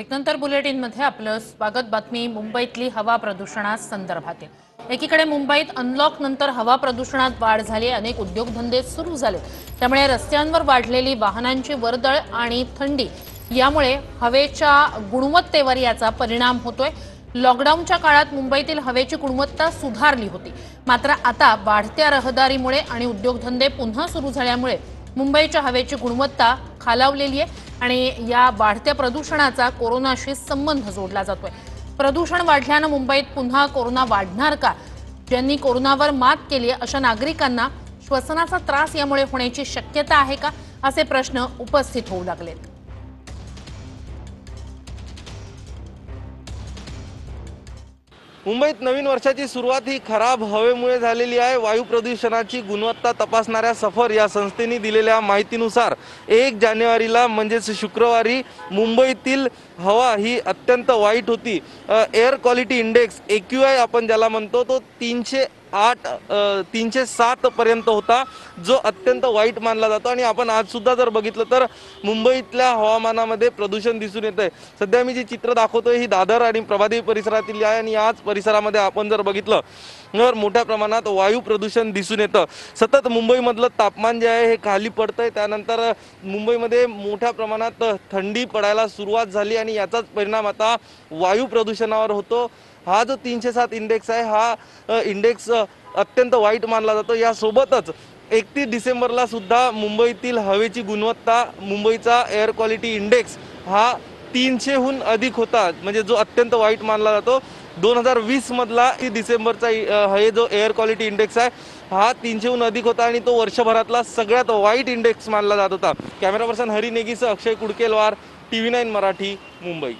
ब्रेकनंतर बुलेटिनमध्ये आपलं स्वागत बातमी मुंबईतली हवा प्रदूषणा संदर्भातील. एकीकडे मुंबईत अनलॉक नंतर हवा प्रदूषणात वाढ झाली अनेक उद्योगधंदे सुरू झाले त्यामुळे रस्त्यांवर वाढलेली वाहनांची वर्दळ आणि थंडी यामुळे हवेच्या गुणवत्तेवर याचा परिणाम होतोय. लॉकडाऊनच्या काळात मुंबईतील हवेची गुणवत्ता सुधारली होती. मात्र आता वाढत्या रहदारीमुळे आणि उद्योगधंदे पुन्हा सुरू झाल्यामुळे मुंबईच्या हवेची गुणवत्ता खालावलेली आहे. आणि या वाढत्या प्रदूषणाचा कोरोनाशी संबंध जोडला जातोय. प्रदूषण वाढल्यानं मुंबईत पुन्हा कोरोना वाढणार का? ज्यांनी कोरोनावर मात केली अशा नागरिकांना श्वसनाचा त्रास यामुळे होण्याची शक्यता आहे का? असे प्रश्न उपस्थित होऊ लागलेत. मुंबईत नवीन वर्षाची सुरुवात ही खराब हवेमुळे झालेली आहे. वायू प्रदूषणाची गुणवत्ता तपासणाऱ्या सफर या संस्थेने दिलेल्या माहितीनुसार एक जानेवारीला म्हणजेच शुक्रवारी मुंबईतील हवा ही अत्यंत वाईट होती. Air quality index A Q I आपण ज्याला म्हणतो तो तीनशे आठ तीनशे सात पर्यंत होता जो अत्यंत वाईट मानला जातो. आणि आपण आज सुद्धा जर बघितलं तर मुंबईतल्या हवामानामध्ये प्रदूषण दिसून येत आहे सध्या मी जी चित्र दाखवतोय ही दादर आणि प्रभादेवी परिसरातील आहे. आणि याच परिसरामध्ये आपण जर बघितलं तर मोठ्या प्रमाणात वायू प्रदूषण दिसून येतं. सतत मुंबईमधलं तापमान जे आहे हे खाली पडतंय. त्यानंतर मुंबईमध्ये मोठ्या प्रमाणात थंडी पडायला सुरुवात झाली. आणि याचाच परिणाम आता वायू प्रदूषणावर होतो. हा जो तीनशे सात इंडेक्स आहे हा इंडेक्स अत्यंत वाईट मानला जातो. यासोबतच एकतीस डिसेंबरला सुद्धा मुंबईतील हवेची गुणवत्ता मुंबईचा एअर क्वालिटी इंडेक्स हा तीनशेहून अधिक होता म्हणजे जो अत्यंत वाईट मानला जातो. दोन हजार वीसमधला ती डिसेंबरचा हे जो एअर क्वालिटी इंडेक्स आहे हा तीनशेहून अधिक होता आणि तो वर्षभरातला सगळ्यात वाईट इंडेक्स मानला जात होता. Camera person Hari नेगीसह Akshay Kudkelwar T V nine Marathi Mumbai.